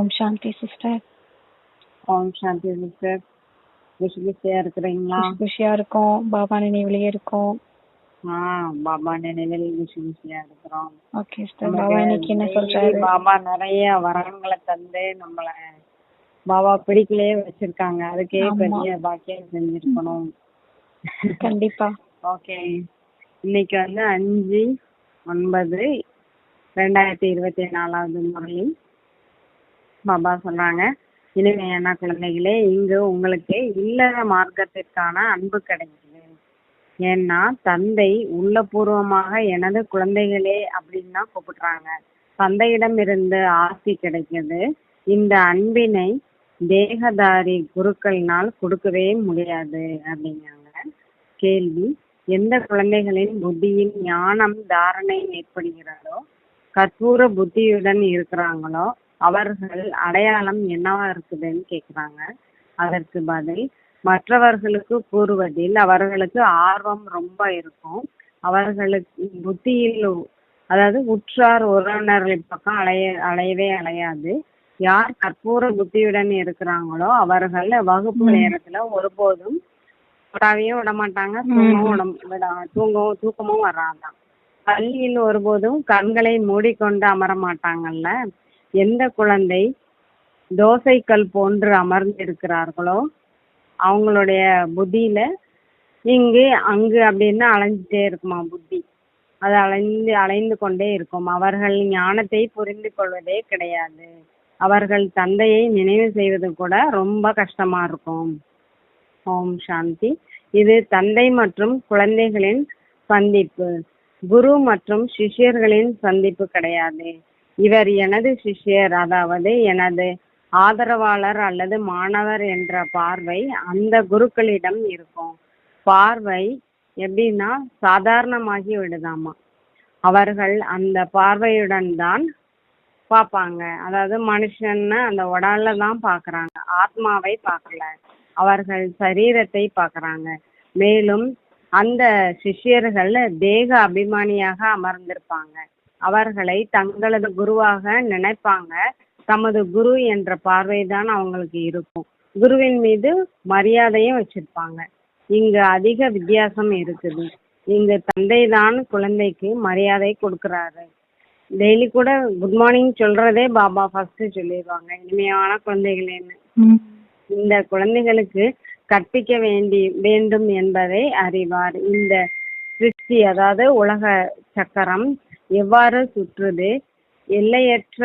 ஓம் சாந்தி sister. ஓம் சாந்தி sister. குஷி குஷியா இருக்கிறீங்களா? குஷி குஷியா இருக்கோம். பாபா நினைவுலயே இருக்கோம். ஆ பாபா நினைவில் குஷி குஷியா இருக்கிறோம். Okay sister. பாபா இன்னைக்கு என்ன சொல்றாரு? பாபா நிறைய வரங்களை தந்து நம்மள பாபா பிடிக்கலையே வச்சிருக்காங்க. அதுக்கே. பெரிய பாக்கியம் செஞ்சிருக்கணும். கண்டிப்பா. ஓகே. இன்னைக்கு வந்து அஞ்சு ஒன்பது ரெண்டாயிரத்தி இருபத்தி நாலாவது முறையில் பாபா சொன்னாங்க இனிமையான குழந்தைகளே இங்கு உங்களுக்கு இல்லற மார்க்கத்திற்கான அன்பு கிடைக்குது ஏன்னா தந்தை உள்ளபூர்வமாக எனது குழந்தைகளே அப்படின்னு தான் கூப்பிடுறாங்க. தந்தையிடம் இருந்து ஆசி கிடைக்குது இந்த அன்பினை தேகதாரி குருக்கள்னால் கொடுக்கவே முடியாது அப்படிங்கிறாங்க. கேள்வி எந்த குழந்தைகளின் புத்தியின் ஞானம் தாரணை ஏற்படுகிறதோ கற்பூர புத்தியுடன் இருக்கிறாங்களோ அவர்கள் அடையாளம் என்னவா இருக்குதுன்னு கேக்குறாங்க. அதற்கு பதில் மற்றவர்களுக்கு கூறுவதில் அவர்களுக்கு ஆர்வம் ரொம்ப இருக்கும். அவர்களுக்கு புத்தியில் அதாவது உற்றார் உறவினர்கள் பக்கம் அலைய அலையவே அலையாது. யார் கற்பூர புத்தியுடன் இருக்கிறாங்களோ அவர்கள் வகுப்பு. நேரத்துல ஒருபோதும் விடாவையும் விட மாட்டாங்க. தூங்கவும் விட தூங்கவும் தூக்கமும் வராதான் பள்ளியில் ஒருபோதும் கண்களை மூடிக்கொண்டு அமர மாட்டாங்கல்ல. எந்த குழந்தை தோசைக்கல் போன்று அமர்ந்திருக்கிறார்களோ அவங்களுடைய புத்தியில இங்கு அங்கு அப்படின்னு அலைஞ்சிட்டே இருக்குமா புத்தி. அது அலைந்து அலைந்து கொண்டே இருக்கும். அவர்கள் ஞானத்தை புரிந்து கொள்வதே கிடையாது. அவர்கள் தந்தையை நினைவு செய்வது கூட ரொம்ப கஷ்டமா இருக்கும். ஓம் சாந்தி. இது தந்தை மற்றும் குழந்தைகளின் சந்திப்பு. குரு மற்றும் சிஷ்யர்களின் சந்திப்பு கிடையாது. இவர் எனது சிஷ்யர் அதாவது எனது ஆதரவாளர் அல்லது மாணவர் என்ற பார்வை அந்த குருக்களிடம் இருக்கும். பார்வை எப்படின்னா சாதாரணமாகி விடுதாமா? அவர்கள் அந்த பார்வையுடன் தான் பார்ப்பாங்க. அதாவது மனுஷன்னு அந்த உடல்ல தான் பார்க்குறாங்க. ஆத்மாவை பார்க்கல. அவர்கள் சரீரத்தை பார்க்கறாங்க. மேலும் அந்த சிஷ்யர்கள் தேக அபிமானியாக அமர்ந்திருப்பாங்க. அவர்களை தங்களது குருவாக நினைப்பாங்க. தமது குரு என்ற பார்வைதான் அவங்களுக்கு இருக்கும். குருவின் மீது மரியாதையும் வச்சிருப்பாங்க. இங்கு அதிக வித்தியாசம் இருக்குது. இங்கு தந்தை தான் குழந்தைக்கு மரியாதை கொடுக்கறாரு. டெய்லி கூட குட் மார்னிங் சொல்றதே பாபா ஃபர்ஸ்ட் சொல்லிடுவாங்க. இனிமையான குழந்தைகளேன்னு. இந்த குழந்தைகளுக்கு கற்பிக்க வேண்டி வேண்டும் என்பதை அறிவார். இந்த சிருஷ்டி அதாவது உலக சக்கரம் எவ்வாறு சுற்றுது? எல்லையற்ற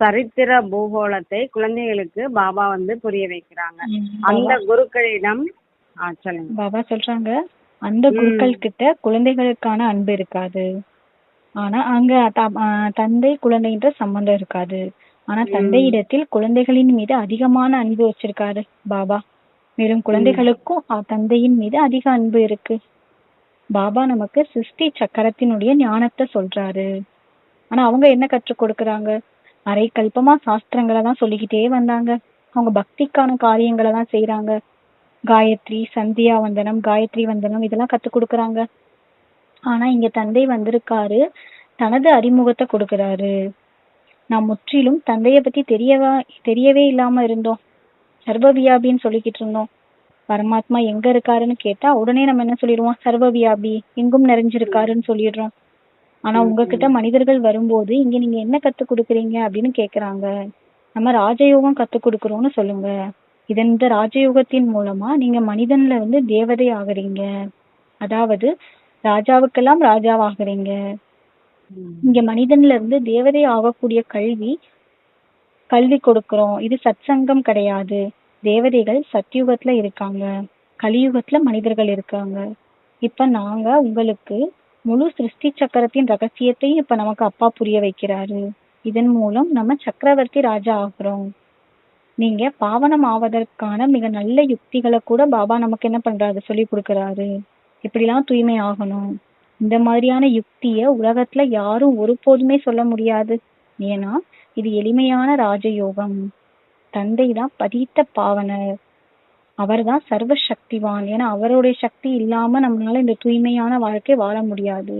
சரித்திர பூகோளத்தை குழந்தைகளுக்கு பாபா வந்து புரிய வைக்கிறாங்க. அந்த குருக்களிடம் சொல்லுங்க. பாபா சொல்றாங்க அந்த குருக்கள் கிட்ட குழந்தைகளுக்கான அன்பு இருக்காது. ஆனா அங்க தந்தை குழந்தைன்ற சம்பந்தம் இருக்காது. ஆனா தந்தையிடத்தில் குழந்தைகளின் மீது அதிகமான அன்பு வச்சிருக்காரு பாபா. மேலும் குழந்தைகளுக்கும் தந்தையின் மீது அதிக அன்பு இருக்கு. பாபா நமக்கு சிருஷ்டி சக்கரத்தினுடைய ஞானத்தை சொல்றாரு. ஆனா அவங்க என்ன கற்றுக் கொடுக்கறாங்க? அரை கல்பமா சாஸ்திரங்களை தான் சொல்லிக்கிட்டே வந்தாங்க. அவங்க பக்திக்கான காரியங்களை தான் செய்யறாங்க காயத்ரி சந்தியா வந்தனம் காயத்ரி வந்தனம் இதெல்லாம் கத்துக் கொடுக்கறாங்க. ஆனா இங்க தந்தை வந்திருக்காரு. தனது அறிமுகத்தை கொடுக்கறாரு. நாம் முற்றிலும் தந்தைய பத்தி தெரியவா தெரியவே இல்லாம இருந்தோம். சர்வவியாபின்னு சொல்லிக்கிட்டு இருந்தோம். பரமாத்மா எங்க இருக்காருன்னு கேட்டா உடனே நம்ம என்ன சொல்லிடுவோம்? சர்வவியாபி எங்கும் நிறைஞ்சிருக்காருன்னு சொல்லிடுறோம். ஆனா உங்ககிட்ட மனிதர்கள் வரும்போது இங்க நீங்க என்ன கத்து கொடுக்குறீங்க அப்படின்னு கேக்குறாங்க. நம்ம ராஜயோகம் கத்து கொடுக்கறோம்னு சொல்லுங்க. இதன் இந்த ராஜயோகத்தின் மூலமா நீங்க மனிதன்ல இருந்து தேவதை ஆகுறீங்க. அதாவது ராஜாவுக்கெல்லாம் ராஜாவாகுறீங்க. இங்க மனிதன்ல இருந்து தேவதை ஆகக்கூடிய கல்வி கல்வி கொடுக்கிறோம். இது சத்சங்கம் கிடையாது. தேவதைகள் சத்யுகத்துல இருக்காங்க. கலியுகத்துல மனிதர்கள் இருக்காங்க. இப்ப நாங்க உங்களுக்கு முழு சிருஷ்டி சக்கரத்தின் ரகசியத்தையும் இப்ப நமக்கு அப்பா புரிய வைக்கிறாரு. இதன் மூலம் நம்ம சக்கரவர்த்தி ராஜா ஆகுறோம். நீங்க பாவனம் ஆவதற்கான மிக நல்ல யுக்திகளை கூட பாபா நமக்கு என்ன பண்றாரு? சொல்லி கொடுக்கறாரு. இப்படிலாம் தூய்மை ஆகணும். இந்த மாதிரியான யுக்திய உலகத்துல யாரும் ஒருபோதுமே சொல்ல முடியாது. ஏன்னா இது எளிமையான ராஜயோகம். தந்தை தான் பதித்த பாவனர். அவர்தான் சர்வ சக்திவான் ஏன்னா அவருடைய சக்தி இல்லாம நம்மளால இந்த தூய்மையான வாழ்க்கை வாழ முடியாது.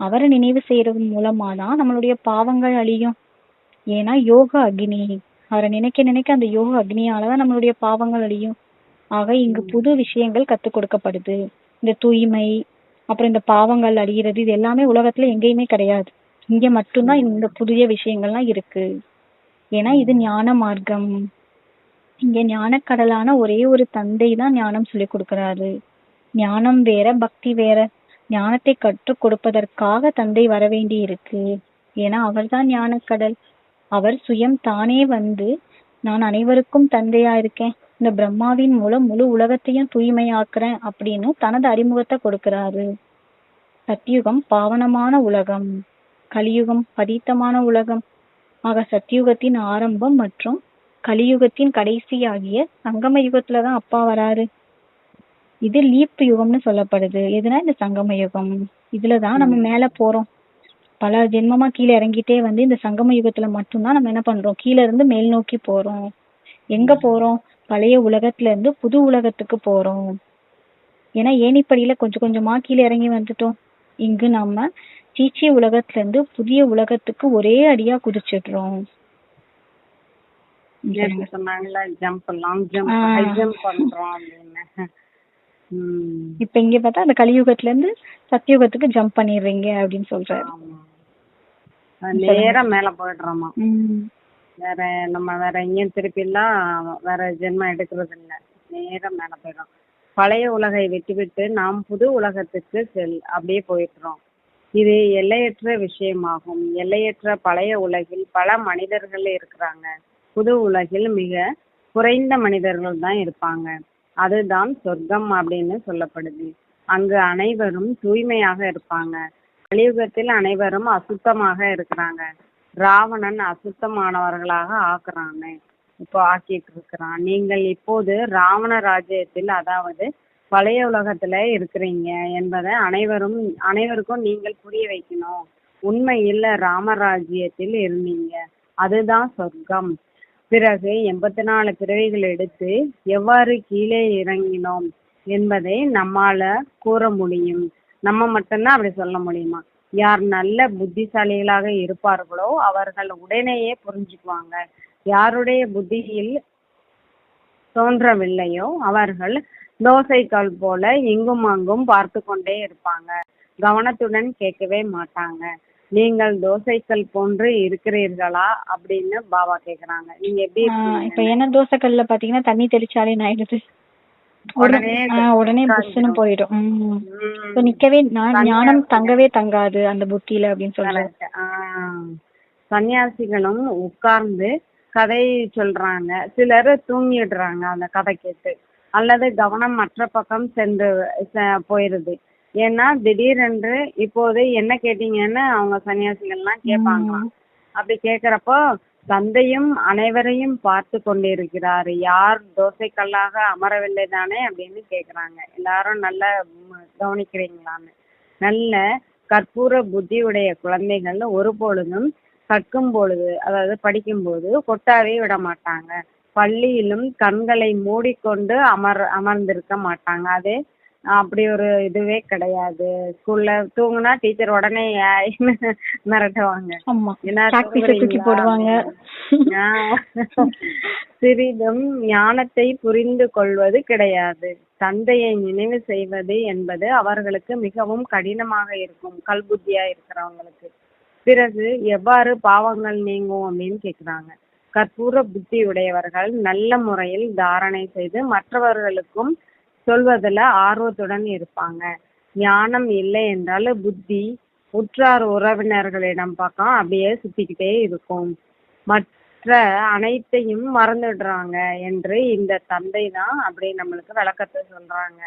அவரை நினைவு செய்யறது மூலமா தான் நம்மளுடைய பாவங்கள் அழியும். ஏன்னா யோக அக்னி. அவரை நினைக்க நினைக்க அந்த யோக அக்னியாலதான் நம்மளுடைய பாவங்கள் அழியும். ஆக இங்கு புது விஷயங்கள் கத்துக் கொடுக்கப்படுது. இந்த தூய்மை அப்புறம் இந்த பாவங்கள் அழியிறது இது எல்லாமே உலகத்துல எங்கேயுமே கிடையாது. இங்க மட்டும்தான் இந்த புதிய விஷயங்கள்லாம் இருக்கு. ஏன்னா இது ஞான மார்க்கம். இங்க ஞானக்கடலான ஒரே ஒரு தந்தை தான் ஞானம் சொல்லி கொடுக்கறாரு. ஞானம் வேற பக்தி வேற. ஞானத்தை கற்றுக் கொடுப்பதற்காக தந்தை வர வேண்டி இருக்கு. ஏன்னா அவர்தான் ஞானக்கடல். அவர் சுயம் தானே வந்து நான் அனைவருக்கும் தந்தையா இருக்கேன். இந்த பிரம்மாவின் மூலம் முழு உலகத்தையும் தூய்மையாக்குறேன் அப்படின்னு தனது அறிமுகத்தை கொடுக்கிறாரு. சத்யுகம் பாவனமான உலகம். கலியுகம் பதீத்தமான உலகம். ஆக சத்யுகத்தின் ஆரம்பம் மற்றும் கலியுகத்தின் கடைசி ஆகிய சங்கம யுகத்துல தான் அப்பா வராரு. இது லீப் யுகம்னு சொல்லப்படுது. எதுனா இந்த சங்கம யுகம். இதுலதான் நம்ம மேல போறோம். பல ஜென்மமா கீழே இறங்கிட்டே வந்து இந்த சங்கம யுகத்துல மட்டும்தான் நம்ம என்ன பண்றோம்? கீழ இருந்து மேல் நோக்கி போறோம். எங்க போறோம்? பழைய உலகத்துல இருந்து புது உலகத்துக்கு போறோம். ஏன்னா ஏணிப்படியில கொஞ்சம் கொஞ்சமா கீழே இறங்கி வந்துட்டோம். இங்கு நம்ம சீச்சிய உலகத்துல இருந்து புதிய உலகத்துக்கு ஒரே அடியா குதிச்சிடுறோம். சொன்னாங்கல்ல jump long jump. High jump பண்றோம் அப்படின்னு. இப்ப இங்க பார்த்தா அந்த கலியுகத்துல இருந்து சத்தியுகத்துக்கு ஜம்ப் பண்ணிடுறீங்க அப்படின்னு சொல்றாரு. நேரா மேல போயிடுறோமா? வேற நம்ம வேற எங்கேயும் திருப்பி எல்லாம் வேற ஜென்மம் எடுக்கிறது இல்ல. நேரா மேல போயிடும் பழைய உலகை விட்டுவிட்டு நாம் புது உலகத்துக்கு செல் அப்படியே போயிடுறோம். இது எல்லையற்ற விஷயமாகும். எல்லையற்ற பழைய உலகில் பல மனிதர்கள் இருக்கிறாங்க. புது உலகில் மிக குறைந்த மனிதர்கள் தான் இருப்பாங்க. அதுதான் சொர்க்கம் அப்படின்னு சொல்லப்படுது. அங்கு அனைவரும் தூய்மையாக இருப்பாங்க. கலியுகத்தில் அனைவரும் அசுத்தமாக இருக்கிறாங்க. ராவணன் அசுத்தமானவர்களாக ஆக்குறாங்க இப்போ ஆக்கிட்டு இருக்கிறான். நீங்கள் இப்போது ராவண ராஜ்யத்தில் அதாவது பழைய உலகத்துல இருக்கிறீங்க என்பதை அனைவரும் அனைவருக்கும் நீங்கள் புரிய வைக்கணும். உண்மையில் ராமராஜ்யத்தில் இருந்தீங்க. அதுதான் சொர்க்கம். பிறகு எண்பத்தி நாலு பிறவிகள் எடுத்து எவ்வாறு கீழே இறங்கினோம் என்பதை நம்மால கூற முடியும். நம்ம மட்டும்தான் அப்படி சொல்ல முடியுமா? யார் நல்ல புத்திசாலிகளாக இருப்பார்களோ அவர்கள் உடனேயே புரிஞ்சுக்குவாங்க. யாருடைய புத்தியில் தோன்றவில்லையோ அவர்கள் தோசைக்கல் போல இங்கும் அங்கும் பார்த்து கொண்டே இருப்பாங்க. கவனத்துடன் கேட்கவே மாட்டாங்க. நீங்கள் தோசைக்கல் போன்று இருக்கிறீர்களா? அப்படின்னு பாபா கேக்குறாங்க. நீங்க எப்படி இப்ப என்ன தோசைக்கல்ல பாத்தீங்கன்னா தண்ணி தெளிச்சாலே ஆயிடுது உடனே ஆஹ் உடனே போயிடும். உம் இப்ப நிக்கவே ஞானம் தங்கவே தங்காது அந்த புத்தியில அப்படின்னு சொல்றாரு Correct. சன்னியாசிகளும் உட்கார்ந்து கதை சொல்றாங்க. சிலர் தூங்கிடுறாங்க அந்த கதை கேட்டு. அல்லது கவனம் மற்ற பக்கம் சென்று போயிருது. ஏன்னா திடீரென்று இப்போது என்ன கேட்டீங்கன்னு அவங்க சன்னியாசிகள்லாம் கேட்பாங்களாம். அப்படி கேக்குறப்போ தந்தையும் அனைவரையும் பார்த்து கொண்டிருக்கிறார். யார் தோசைக்கல்லாக அமரவில்லை தானே அப்படின்னு கேக்குறாங்க எல்லாரும் நல்லா கவனிக்கிறீங்களான்னு. நல்ல கற்பூர புத்தியுடைய குழந்தைகள் ஒருபொழுதும் கற்கும் பொழுது அதாவது படிக்கும்போது கொட்டாவே விட மாட்டாங்க பள்ளியிலும் கண்களை மூடிக்கொண்டு அமர் அமர்ந்திருக்க மாட்டாங்க. அது அப்படி ஒரு இதுவே கிடையாது. ஸ்கூல்ல தூங்குனா டீச்சர் உடனே மிரட்டுவாங்க. போடுவாங்க. சிறிதும் ஞானத்தை புரிந்து கொள்வது கிடையாது. தந்தையை நினைவு செய்வது என்பது அவர்களுக்கு மிகவும் கடினமாக இருக்கும். கல்புத்தியா இருக்கிறவங்களுக்கு. பிறகு எவ்வாறு பாவங்கள் நீங்கும் அப்படின்னு கேக்குறாங்க. கற்பூர புத்தி உடையவர்கள் நல்ல முறையில் தாரணை செய்து மற்றவர்களுக்கும் சொல்வதில் ஆர்வத்துடன் இருப்பாங்க. ஞானம் இல்லை என்றால் புத்தி உற்றார் உறவினர்களிடம் பக்கம் அப்படியே சுத்திக்கிட்டே இருக்கும். மற்ற அனைத்தையும் மறந்துடுறாங்க என்று இந்த தந்தை தான் அப்படி நம்மளுக்கு விளக்கத்தை சொல்றாங்க.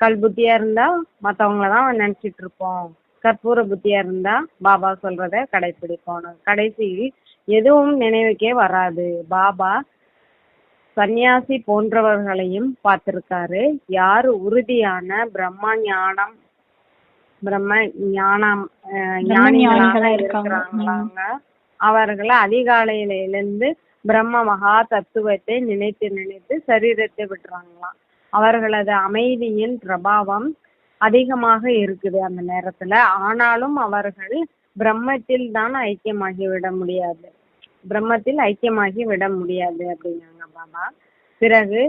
கல் புத்தியா இருந்தா மற்றவங்கள தான் நினைச்சிட்டு இருப்போம். கற்பூர புத்தியா இருந்தா பாபா சொல்றத கடைபிடிப்போம் கடைசியில் எதுவும் நினைவுக்கே வராது. பாபா சந்நியாசி போன்றவர்களையும் பார்த்திருக்காரு. யார் உறுதியான பிரம்ம ஞானம் பிரம்ம ஞானம் ஞானிகளாக. இருக்கிறாங்களாங்க. அவர்கள் அதிகாலையில எழுந்து பிரம்ம மகா தத்துவத்தை நினைத்து நினைத்து சரீரத்தை விட்டுறாங்களாம். அவர்களது அமைதியின் பிரபாவம் அதிகமாக இருக்குது அந்த நேரத்துல. ஆனாலும் அவர்கள் பிரம்மத்தில் தான் ஐக்கியமாகி விட முடியாது. பிரம்மத்தில் ஐக்கியமாகி விட முடியாது அப்படிங்காங்க பாபா. பிறகு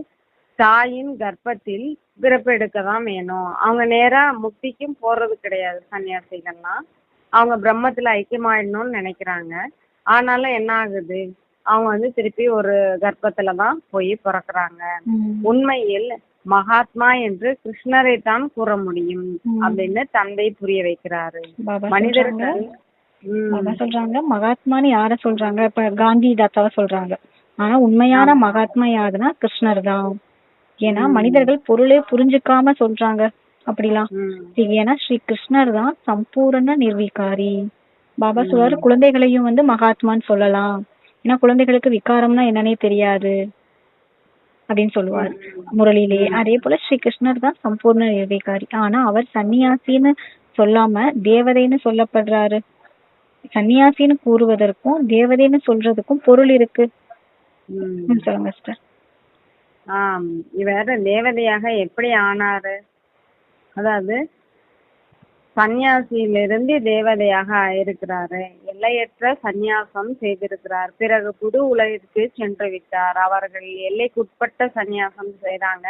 தாயின் கர்ப்பத்தில் பிறப்பெடுக்க தான் வேணும். அவங்க நேரா முக்திக்கும் போறது கிடையாது சன்னியாசிகள்லாம். அவங்க பிரம்மத்துல ஐக்கியமாயிடணும்னு நினைக்கிறாங்க. ஆனாலும் என்ன ஆகுது? அவங்க வந்து திருப்பி ஒரு கர்ப்பத்துல தான் போய் பிறக்குறாங்க. உண்மையில் மகாத்மா என்று கிருஷ்ணரை தான் கூற முடியும். அப்படின்னு தந்தை புரிய வைக்கிறாரு. மனிதர்கள் சொல்றாங்க. மகாத்மான்னு யார சொல்றாங்க? இப்ப காந்தி தாத்தாவை சொல்றாங்க. ஆனா உண்மையான மகாத்மா யாருன்னா கிருஷ்ணர் தான். ஏன்னா மனிதர்கள் பொருளே புரிஞ்சுக்காம சொல்றாங்க. அப்படிலாம். ஏன்னா ஸ்ரீ கிருஷ்ணர் தான் சம்பூரண நிர்வீகாரி. பாபா சொல்றாரு குழந்தைகளையும் வந்து மகாத்மான்னு சொல்லலாம். ஏன்னா குழந்தைகளுக்கு விகாரம்னா என்னன்னே தெரியாது. அப்படின்னு சொல்லுவார். முரளிலே அதே போல ஸ்ரீ கிருஷ்ணர் தான் சம்பூர்ண நிர்வீகாரி ஆனா அவர் சன்னியாசின்னு சொல்லாம தேவதைன்னு சொல்லப்படுறாரு. சன்னியாசின்னு கூறுவதற்கும் தேவதைன்னு சொல்றதுக்கும் பொருள் இருக்கு. சொல்லுங்க சிஸ்டர் ஆம். இவர் தேவதையாக எப்படி ஆனாரு? அதாவது சந்நியாசியிலிருந்து தேவதையாக இருக்கிறாரு எல்லையற்ற சந்நியாசம் செய்திருக்கிறார். பிறகு புது உலகிற்கு சென்று விட்டார். அவர்கள் எல்லைக்குட்பட்ட சந்நியாசம் செய்கிறாங்க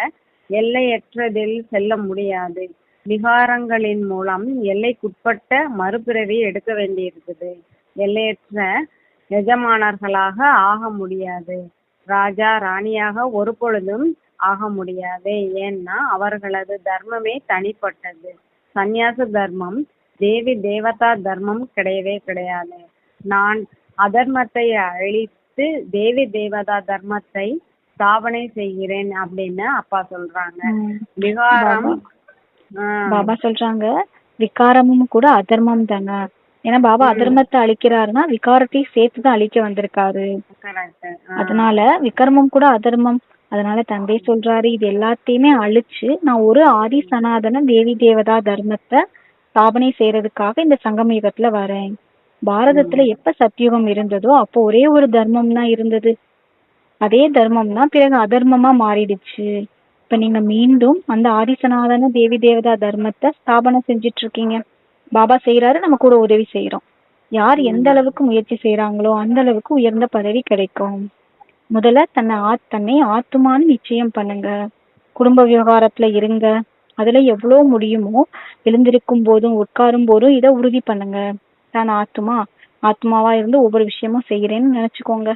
எல்லையற்றதில் செல்ல முடியாது. விகாரங்களின் மூலம் எல்லைக்குட்பட்ட மறுபிறவி எடுக்க வேண்டியிருக்குது. எல்லையற்ற எஜமானர்களாக ஆக முடியாது. ராஜா ராணியாக ஒரு பொழுதும் ஆக முடியாது. ஏன்னா அவர்களது தர்மமே தனிப்பட்டது. சந்நியாச தர்மம் தேவி தேவதா தர்மம் கிடையவே கிடையாது. நான் அதர்மத்தை அழித்து தேவி தேவதா தர்மத்தை ஸ்தாபனை செய்கிறேன் அப்படின்னு அப்பா சொல்றாங்க. விகாரம் பாபா சொல்றாங்க விகாரமும் கூட அதர்மம் தானே. ஏன்னா பாபா அதர்மத்தை அழிக்கிறாருன்னா விகாரத்தையும் சேர்த்துதான் அழிக்க வந்திருக்காரு. அதனால விக்ரமம் கூட அதர்மம். அதனால தந்தை சொல்றாரு இது எல்லாத்தையுமே அழிச்சு நான் ஒரு ஆதி சனாதன தேவி தேவதா தர்மத்தை ஸ்தாபனை செய்யறதுக்காக இந்த சங்கம யுகத்துல வரேன். பாரதத்துல எப்ப சத்தியுகம் இருந்ததோ அப்போ ஒரே ஒரு தர்மம் தான் இருந்தது. அதே தர்மம் தான் பிறகு அதர்மமா மாறிடுச்சு. இப்ப நீங்க மீண்டும் அந்த ஆதி சனாதன தேவி தேவதா தர்மத்தை ஸ்தாபனை செஞ்சுட்டு இருக்கீங்க பாபா செய்யறாரு நம்ம கூட உதவி செய்யறோம் யார் எந்த அளவுக்கு முயற்சி செய்யறாங்களோ அந்த அளவுக்கு உயர்ந்த பதவி கிடைக்கும். முதல்ல தன்னை ஆ தன்னை ஆத்துமான்னு நிச்சயம் பண்ணுங்க. குடும்ப விவகாரத்துல இருங்க. அதுல எவ்வளோ முடியுமோ எழுந்திருக்கும் போதும் உட்காரும் போதும் இதை உறுதி பண்ணுங்க. நான் ஆத்துமா? ஆத்மாவா இருந்து ஒவ்வொரு விஷயமும் செய்யறேன்னு நினைச்சுக்கோங்க.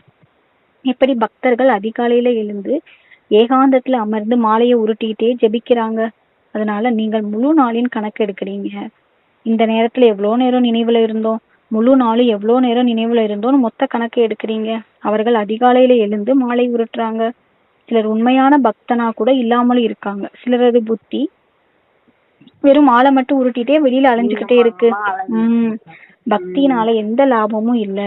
எப்படி பக்தர்கள் அதிகாலையில எழுந்து ஏகாந்தத்துல அமர்ந்து மாலையை உருட்டிக்கிட்டே ஜெபிக்கிறாங்க. அதனால நீங்கள் முழு நாளின் கணக்கு எடுக்கிறீங்க. இந்த நேரத்துல எவ்வளோ நேரம் நினைவுல இருந்தோம்? முழு நாளும் எவ்வளவு நேரம் நினைவுல இருந்தோம்னு மொத்த கணக்கு எடுக்கிறீங்க. அவர்கள் அதிகாலையில எழுந்து மாலை உருட்டுறாங்க. சிலர் உண்மையான பக்தனா கூட இல்லாமலும் இருக்காங்க. சிலரது புத்தி. வெறும் மாலை மட்டும் உருட்டிட்டே வெளியில அலைஞ்சுக்கிட்டே இருக்கு. உம் பக்தியினால எந்த லாபமும் இல்ல.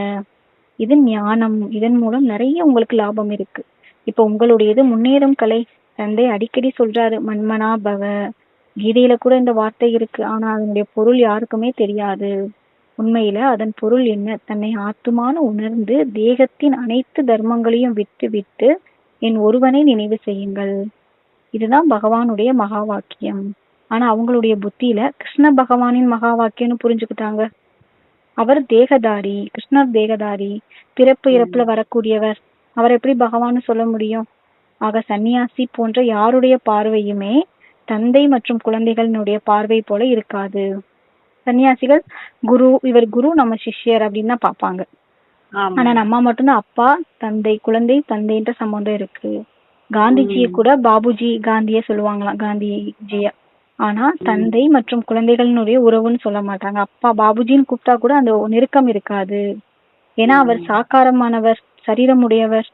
இது ஞானம் இதன் மூலம் நிறைய உங்களுக்கு லாபம் இருக்கு. இப்ப உங்களுடையது முன்னேறும் கலை. தந்தை அடிக்கடி சொல்றாரு மன்மனா பவ கீதையில கூட இந்த வார்த்தை இருக்கு. ஆனா அதனுடைய பொருள் யாருக்குமே தெரியாது. உண்மையில அதன் பொருள் என்ன? தன்னை ஆத்துமான்னு உணர்ந்து தேகத்தின் அனைத்து தர்மங்களையும் விட்டு விட்டு என் ஒருவனை நினைவு செய்யுங்கள். இதுதான் பகவானுடைய மகா வாக்கியம் ஆனா அவங்களுடைய புத்தியில கிருஷ்ண பகவானின் மகா வாக்கியம்னு புரிஞ்சுக்கிட்டாங்க. அவர் தேகதாரி கிருஷ்ணர் தேகதாரி பிறப்பு இறப்புல வரக்கூடியவர். அவர் எப்படி பகவான்னு சொல்ல முடியும்? ஆக சன்னியாசி போன்ற யாருடைய பார்வையுமே தந்தை மற்றும் குழந்தைகளினுடைய பார்வை போல இருக்காது. சன்னியாசிகள் குரு இவர் குரு நம்ம சிஷ்யர் அப்படின்னு தான் ஆமா. ஆனா நம்ம மட்டும்தான் அப்பா தந்தை குழந்தை தந்தைன்ற சம்பந்தம் இருக்கு. காந்திஜியை கூட பாபுஜி காந்திய சொல்லுவாங்களாம் காந்திஜிய. ஆனா தந்தை மற்றும் குழந்தைகளினுடைய உறவுன்னு சொல்ல மாட்டாங்க. அப்பா பாபுஜின்னு கூப்பிட்டா கூட அந்த நெருக்கம் இருக்காது. ஏன்னா அவர் சாக்காரமானவர் சரீரமுடையவர்.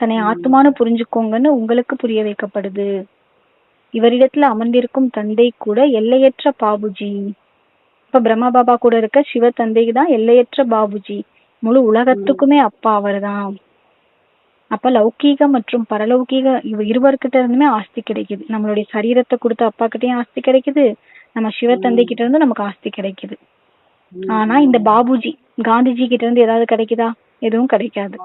தன்னை ஆத்மானு புரிஞ்சுக்கோங்கன்னு உங்களுக்கு புரிய வைக்கப்படுது. இவரிடத்துல அமர்ந்திருக்கும் தந்தை கூட எல்லையற்ற பாபுஜி. இப்ப பிரம்மா பாபா கூட இருக்க சிவ தந்தைக்கு தான் எல்லையற்ற பாபுஜி. முழு உலகத்துக்குமே அப்பா அவர்தான். அப்ப லௌகீக மற்றும் பரலௌகீக இவ இருவர்கிட்ட இருந்துமே ஆஸ்தி கிடைக்குது. நம்மளுடைய சரீரத்தை கொடுத்த அப்பா கிட்டயும் ஆஸ்தி கிடைக்குது. நம்ம சிவ தந்தை கிட்ட இருந்து நமக்கு ஆஸ்தி கிடைக்குது. ஆனா இந்த பாபுஜி காந்திஜி கிட்ட இருந்து ஏதாவது கிடைக்குதா? எதுவும் கிடைக்காது.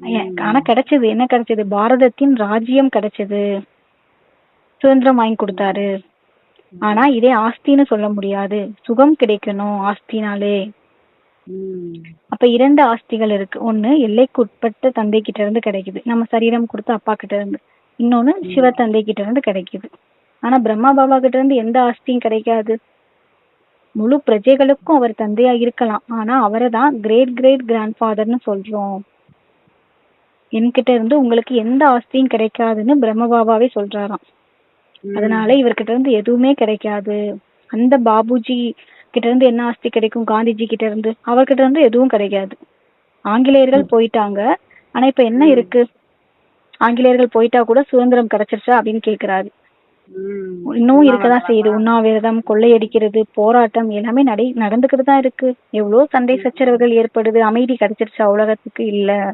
ஏன், ஆனா கிடைச்சது. என்ன கிடைச்சது? பாரதத்தின் ராஜ்யம் கிடைச்சது. சுதந்திரம் வாங்கி கொடுத்தாரு. ஆனா இதே ஆஸ்தின்னு சொல்ல முடியாது. சுகம் கிடைக்கணும் ஆஸ்தினாலே. அப்ப இரண்டு ஆஸ்திகள் இருக்கு. ஒண்ணு எல்லைக்கு உட்பட்ட தந்தை கிட்ட இருந்து கிடைக்குது. நம்ம சரீரம் கொடுத்த அப்பா கிட்ட இருந்து இன்னொன்னு சிவ தந்தை கிட்ட இருந்து கிடைக்குது. ஆனா பிரம்மா பாபா கிட்ட இருந்து எந்த ஆஸ்தியும் கிடைக்காது. முழு பிரஜைகளுக்கும் அவர் தந்தையா இருக்கலாம். ஆனா அவரை தான் கிரேட் கிரேட் கிராண்ட் ஃபாதர்னு சொல்றோம். என்கிட்ட இருந்து உங்களுக்கு எந்த ஆஸ்தியும் கிடைக்காதுன்னு பிரம்ம பாபாவே சொல்றாராம். அதனால இவர்கிட்ட இருந்து எதுவுமே கிடைக்காது. அந்த பாபுஜி கிட்ட இருந்து என்ன ஆஸ்தி கிடைக்கும்? காந்திஜி கிட்ட இருந்து அவர்கிட்ட இருந்து எதுவும் கிடைக்காது. ஆங்கிலேயர்கள் போயிட்டாங்க. ஆனா இப்ப என்ன இருக்கு? ஆங்கிலேயர்கள் போயிட்டா கூட சுதந்திரம் கிடைச்சிருச்சா அப்படின்னு கேக்குறாரு. ம். இன்னமும் இருக்கதான் செய்யுது. உண்ணாவிரதம் கொள்ளையடிக்கிறது போராட்டம் எல்லாமே நடை நடந்துகிட்டு தான் இருக்கு. எவ்வளவு சண்டை சச்சரவுகள் ஏற்படுது. அமைதி கிடைச்சிருச்சா உலகத்துக்கு? இல்ல.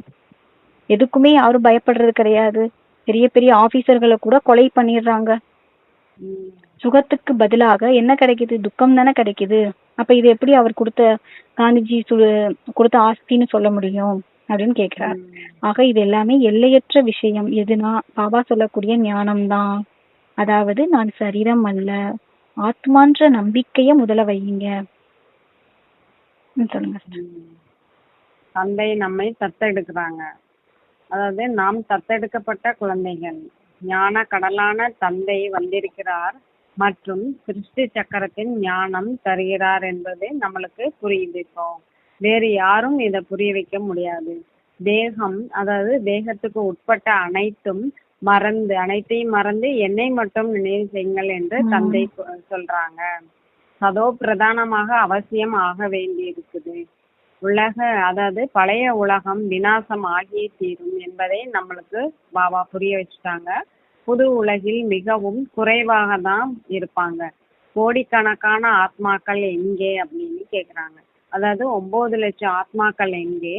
எதுக்குமே யாரும் பயப்படுறது கிடையாது. பெரிய பெரிய ஆபீசர்களை கூட கொலை பண்ணிடுறாங்க. சுகத்துக்கு பதிலாக என்ன கிடைக்குது? துக்கம் தானே கிடைக்குது. அப்ப இது எப்படி அவர் கொடுத்த காந்திஜி கொடுத்த ஆஸ்தின்னு சொல்ல முடியும்? அப்படின்னு கேக்குறாரு ஆக இது எல்லாமே எல்லையற்ற விஷயம். எதுனா பாபா சொல்லக்கூடிய ஞானம்தான். அதாவது நான் சரீரம் அல்ல. ஆத்மான்ற நம்பிக்கைய முதல்ல வையுங்க. சொல்லுங்க. தந்தை நம்மை தத்தெடுக்கிறாங்க. அதாவது நாம் தத்தெடுக்கப்பட்ட குழந்தைகள். ஞான கடலான தந்தை வந்திருக்கிறார் மற்றும் சிருஷ்டி சக்கரத்தின் ஞானம் தருகிறார் என்பது நம்மளுக்கு புரியுது இப்போ வேறு யாரும் இதை புரிய வைக்க முடியாது. தேகம் அதாவது தேகத்துக்கு உட்பட்ட அனைத்தும் மறந்து அனைத்தையும் மறந்து என்னை மட்டும் நினைவு செய்யுங்கள் என்று தந்தை சொல்றாங்க. சதோ பிரதானமாக அவசியம் ஆக வேண்டி இருக்குது உலக அதாவது பழைய உலகம் விநாசம் ஆகியே தீரும் என்பதை நம்மளுக்கு பாபா புரிய வச்சுட்டாங்க. புது உலகில் மிகவும் குறைவாக தான் இருப்பாங்க. கோடிக்கணக்கான ஆத்மாக்கள் எங்கே அப்படின்னு கேக்குறாங்க. அதாவது ஒன்பது லட்சம் ஆத்மாக்கள் எங்கே.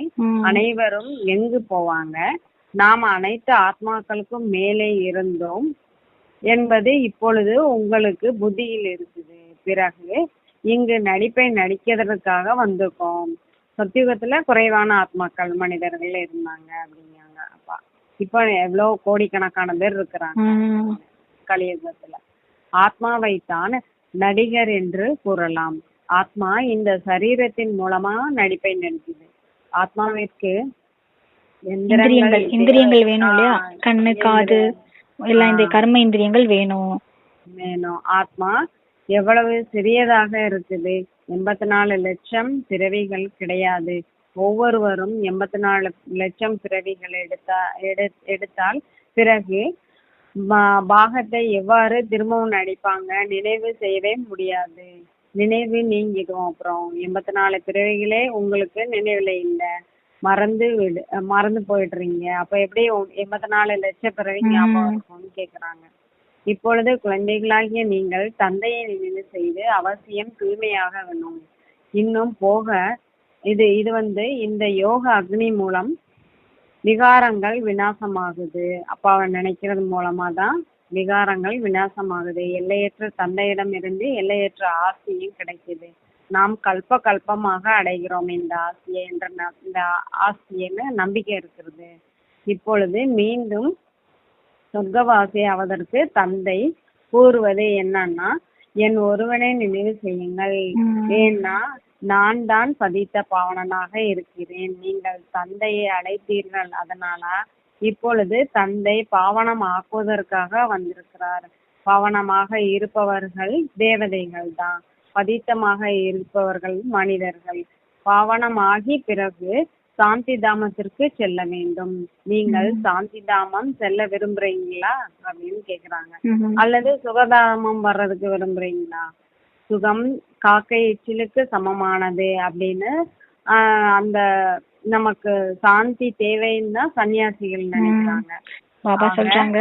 அனைவரும் எங்கு போவாங்க? நாம் அனைத்து ஆத்மாக்களுக்கும் மேலே இருந்தோம் என்பது இப்பொழுது உங்களுக்கு புத்தியில் இருக்குது. பிறகு இங்கு நடிப்பை நடிக்கிறதுக்காக வந்திருக்கோம். சத்தியுகத்துல குறைவான ஆத்மாக்கள் மனிதர்கள் இருந்தாங்க அப்படிங்காங்க அப்பா இப்போ எவ்வளவு கோடிக்கணக்கான பேர் இருக்கிறாங்க. கலியுகத்துல. ஆத்மாவைத்தான் நடிகர் என்று கூறலாம். ஆத்மா இந்த சரீரத்தின் மூலமா நடிப்பை நடிக்குது ஆத்மாவிற்கு இந்திரியங்கள் இந்திரியங்கள் வேணும் இல்லையா? கண்ணு காது எல்லாம் இந்த கர்ம இந்திரியங்கள் வேணும். வேணும். ஆத்மா எவ்வளவு சிறியதாக இருக்குது? எண்பத்தி நாலு லட்சம் பிறவிகள் கிடையாது. ஒவ்வொருவரும் எண்பத்தி நாலு லட்சம் பிறவிகள் எடுத்தா எடு எடுத்தால் பிறகு பாகத்தை எவ்வாறு திரும்பவும் நடிப்பாங்க நினைவு செய்யவே முடியாது. நினைவு நீங்கிடும் அப்புறம். எண்பத்தி நாலு பிறவிகளே உங்களுக்கு நினைவுல இல்ல. மறந்து விடு மறந்து போயிடுறீங்க. அப்ப எப்படி எண்பத்தி நாலு லட்சம் பிறவி ஞாபகம் இருக்கும்னு கேக்குறாங்க. இப்பொழுது குழந்தைகளாகிய நீங்கள் தந்தையை நினைவு செய்து அவசியம் தூய்மையாக வேணும் இன்னும் போக இது இது வந்து இந்த யோக அக்னி மூலம் விகாரங்கள் விநாசமாகுது. அப்பாவை நினைக்கிறது மூலமா தான் விகாரங்கள் விநாசமாகுது. எல்லையற்ற தந்தையிடம் இருந்து எல்லையற்ற ஆசையும் கிடைக்குது. நாம் கல்ப கல்பமாக அடைகிறோம் இந்த ஆசையை என்ற ந- இந்த ஆசைன்னு நம்பிக்கை இருக்கிறது. இப்பொழுது மீண்டும் சொர்க்கவாசி ஆவதற்கு தந்தை கூறுவது என்னன்னா என் ஒருவனை நினைவு செய்யுங்கள். ஏன்னா நான் தான் பதித்த பாவனனாக இருக்கிறேன். நீங்கள் தந்தையை அடைத்தீர்கள் அதனால இப்பொழுது தந்தை பாவனம் ஆக்குவதற்காக வந்திருக்கிறார். பாவனமாக இருப்பவர்கள் தேவதைகள் தான். பதித்தமாக இருப்பவர்கள் மனிதர்கள். பாவனமாகி பிறகு சாந்தி தாமத்திற்கு செல்ல வேண்டும். நீங்கள் சாந்தி தாமம் செல்ல விரும்புறீங்களா? அப்படின்னு கேக்குறாங்க. அல்லது சுகதாமம் வர்றதுக்கு விரும்புறீங்களா? சுகம் காக்கை எச்சிலுக்கு சமமானது அப்படின்னு ஆஹ் அந்த நமக்கு சாந்தி தேவைன்னு தான் சன்னியாசிகள் நினைக்கிறாங்க. பாபா சொல்றாங்க.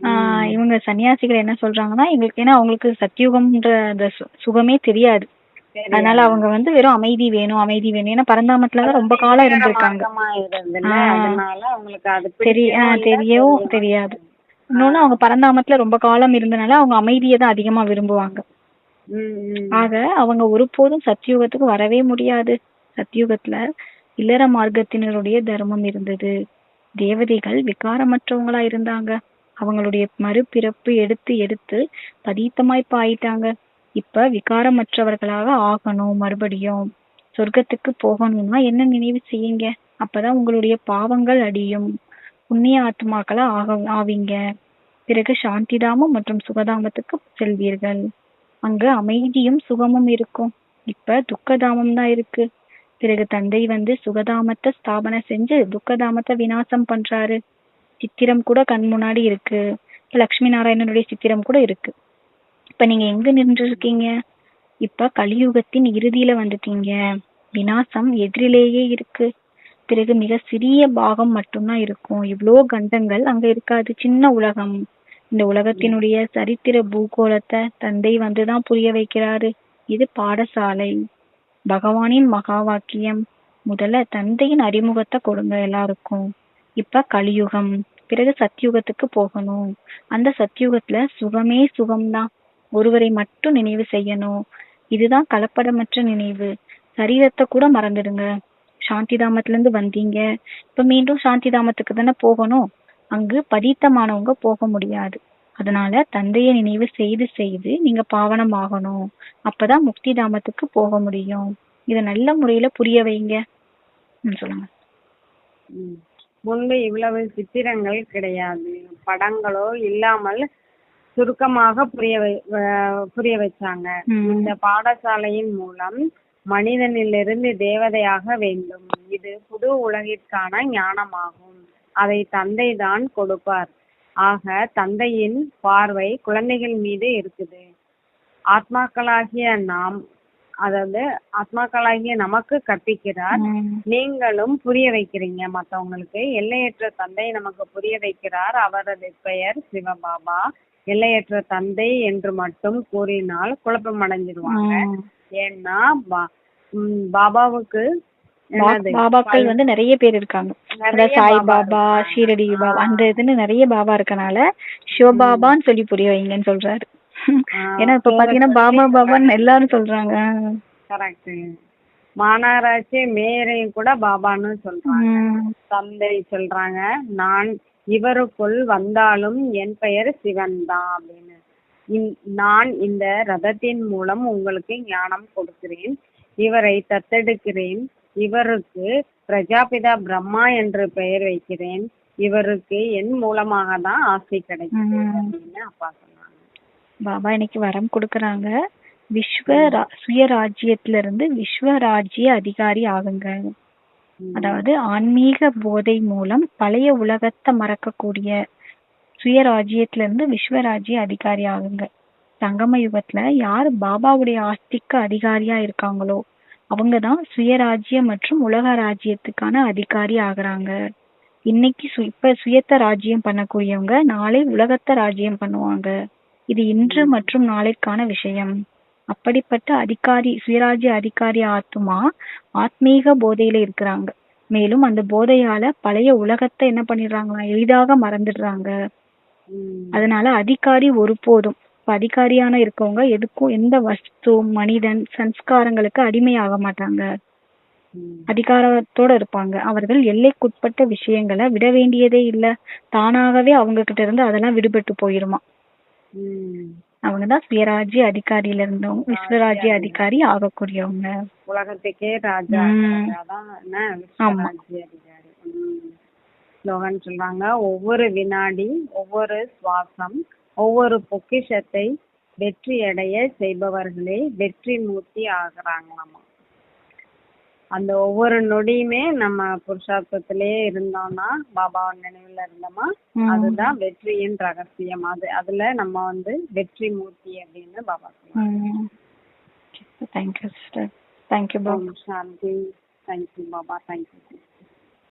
ஆஹ் இவங்க சன்னியாசிகள் என்ன சொல்றாங்கன்னா எங்களுக்கு ஏன்னா அவங்களுக்கு சத்தியுகம்ன்ற அந்த சுகமே தெரியாது. அதனால அவங்க வந்து வெறும் அமைதி வேணும் அமைதி வேணும். ஏன்னா பரந்தாமத்துல தான் ரொம்ப காலம் இருந்திருக்காங்க. தெரிய தெரியவும் தெரியாது. இன்னொன்னு அவங்க பரந்தாமத்துல ரொம்ப காலம் இருந்தனால அவங்க அமைதியை தான் அதிகமா விரும்புவாங்க. ஆக அவங்க ஒருபோதும் சத்தியுகத்துக்கு வரவே முடியாது. சத்தியுகத்துல இல்லற மார்க்கத்தினருடைய தர்மம் இருந்தது. தேவதைகள் விகாரமற்றவங்களா இருந்தாங்க. அவங்களுடைய மறுபிறப்பு எடுத்து எடுத்து பதீத்தமாய் பாயிட்டாங்க. இப்ப விகாரமற்றவர்களாக ஆகணும் மறுபடியும் சொர்க்கத்துக்கு போகணும்னா என்ன நினைவு செய்யுங்க? அப்பதான் உங்களுடைய பாவங்கள் அடியும் புண்ணிய ஆத்மாக்களா ஆக ஆவீங்க. பிறகு சாந்திதாமம் மற்றும் சுகதாமத்துக்கு செல்வீர்கள். அங்கு அமைதியும் சுகமும் இருக்கும். இப்ப துக்கதாமம் தான் இருக்கு. பிறகு தந்தை வந்து சுகதாமத்தை ஸ்தாபனை செஞ்சு துக்கதாமத்தை விநாசம் பண்றாரு. சித்திரம் கூட கண் முன்னாடி இருக்கு. இப்ப லட்சுமி நாராயணனுடைய சித்திரம் கூட இருக்கு. இப்ப நீங்க எங்க நின்று இருக்கீங்க இப்ப கலியுகத்தின் இறுதியில வந்துட்டீங்க. விநாசம் எதிரிலேயே இருக்கு. பிறகு மிக சிறிய பாகம் மட்டும்தான் இருக்கும். இவ்வளோ கண்டங்கள் அங்க இருக்காது. சின்ன உலகம். இந்த உலகத்தினுடைய சரித்திர பூகோளத்தை தந்தை வந்துதான் புரிய வைக்கிறாரு. இது பாடசாலை. பகவானின் மகா வாக்கியம். முதல்ல தந்தையின் அறிமுகத்தை கொடுங்க எல்லாருக்கும். இப்ப கலியுகம். பிறகு சத்தியுகத்துக்கு போகணும். அந்த சத்யுகத்துல சுகமே சுகம்தான். ஒருவரை மட்டும் நினைவு செய்யணும். இதுதான் கலப்படமற்ற நினைவு. சரீரத்தை கூட மறந்துடுங்க. சாந்திதாமத்துல இருந்து வந்தீங்க. இப்ப மீண்டும் சாந்தி தாமத்துக்கு தானே போகணும். அங்கு பதீத்தமானவங்க போக முடியாது. அதனால தந்தையை நினைவு செய்து செய்து நீங்க பாவனம் ஆகணும் அப்பதான் முக்தி தாமத்துக்கு போக முடியும். இத நல்ல முறையில புரிய வைங்க. ம், சொல்லுங்க. முன்பு இவ்வளவு சித்திரங்கள் கிடையாது. படங்களோ இல்லாமல் சுருக்கமாக புரிய புரிய வச்சாங்க. இந்த பாடசாலையின் மூலம் மனிதனிலிருந்து தேவதையாக வேண்டும். இது புது உலகிற்கான ஞானமாகும். அதை தந்தை தான் கொடுப்பார். ஆக தந்தையின் பார்வை குழந்தைகள் மீது இருக்குது. ஆத்மாக்களாகிய நாம் அதாவது ஆத்மாக்களாகிய நமக்கு கற்பிக்கிறார். நீங்களும் புரிய வைக்கிறீங்க. மத்தவங்களுக்கு எல்லையற்ற தந்தை நமக்கு புரிய வைக்கிறார். அவரது பெயர் சிவபாபா. எல்லையற்ற தந்தை என்று மட்டும் கூறினால் குழப்பம் அடைஞ்சிடுவாங்க ம். ஏன்னா பாபாவுக்கு பாபாக்கள் வந்து நிறைய பேர் இருக்காங்க. சாய் பாபா. ஷீரடி பாபா. அந்த இதுன்னு நிறைய பாபா இருக்கனால சிவபாபான்னு சொல்லி புரிய வைங்கன்னு சொல்றாரு. ஏன்னா இப்ப பாத்தீங்கன்னா பாபா பாபான்னு எல்லாரும் சொல்றாங்க. கரெக்ட் மாநகராட்சி மேயரையும் கூட பாபான்னு சொல்றாங்க. தந்தை சொல்றாங்க. நான் இவருக்குள் வந்தாலும் என் பெயர் சிவன் தான் அப்படின்னு. நான் இந்த ரதத்தின் மூலம் உங்களுக்கு ஞானம் கொடுக்கிறேன். இவரை தத்தெடுக்கிறேன். இவருக்கு பிரஜாபிதா பிரம்மா என்று பெயர் வைக்கிறேன். இவருக்கு என் மூலமாக தான் ஆசை கிடைக்குது ம். அப்படின்னு அப்பா சொன்னாங்க. பாபா இன்னைக்கு வரம் கொடுக்கறாங்க. விஸ்வ சுயராஜ்யத்துல இருந்து விஸ்வராஜ்ய அதிகாரி ஆகுங்க. அதாவது ஆன்மீக போதை மூலம் பழைய உலகத்தை மறக்கக்கூடிய சுயராஜ்யத்துல இருந்து விஸ்வராஜ்ய அதிகாரி ஆகுங்க. சங்கம யுகத்துல யார் பாபாவுடைய ஆஸ்திக்கு அதிகாரியா இருக்காங்களோ அவங்க தான் சுயராஜ்ய மற்றும் உலக ராஜ்யத்துக்கான அதிகாரி ஆகுறாங்க. இன்னைக்கு சு- இப்ப சுயத்த ராஜ்யம் பண்ணக்கூடியவங்க நாளை உலகத்தை ராஜ்யம் பண்ணுவாங்க. இது இன்று மற்றும் நாளைக்கான விஷயம். அப்படிப்பட்ட அதிகாரி சுயராஜ்ய அதிகாரி ஆத்மா ஆத்மீக போதையில இருக்கிறாங்க. மேலும் அந்த போதையால பழைய உலகத்தை என்ன பண்ணிடுறாங்களா எளிதாக மறந்துடுறாங்க. அதனால அதிகாரி ஒருபோதும் இப்ப அதிகாரியான இருக்கவங்க எதுக்கும் எந்த வஸ்து மனிதன் சன்ஸ்காரங்களுக்கு அடிமையாக மாட்டாங்க. அதிகாரத்தோட இருப்பாங்க. அவர்கள் எல்லைக்குட்பட்ட விஷயங்களை விட வேண்டியதே இல்ல. தானாகவே அவங்க கிட்ட இருந்து அதெல்லாம் விடுபட்டு போயிருமா. ம். அவங்கதான் சுயராஜ்ய அதிகாரியில இருந்தவங்க விஸ்வராஜ்ய அதிகாரி. ஆகக்கூடியவங்க. உலகத்துக்கே ராஜா. ஆமா. ஸ்லோகன் சொல்றாங்க ஒவ்வொரு வினாடி ஒவ்வொரு சுவாசம் ஒவ்வொரு பொக்கிஷத்தை வெற்றி அடைய செய்பவர்களே வெற்றி மூர்த்தி ஆகுறாங்களாமா? அந்த ஒவ்வொரு நொடியுமே நம்ம புருஷார்த்தத்திலே இருந்தோம்னா பாபா நினைவுல இருந்தோமா. அதுதான் வெற்றியின் ரகசியம். அது அதுல நம்ம வந்து வெற்றி மூர்த்தி அப்படின்னு Baba thank you sister thank you Baba. Shanti. Thank you Baba. Thank you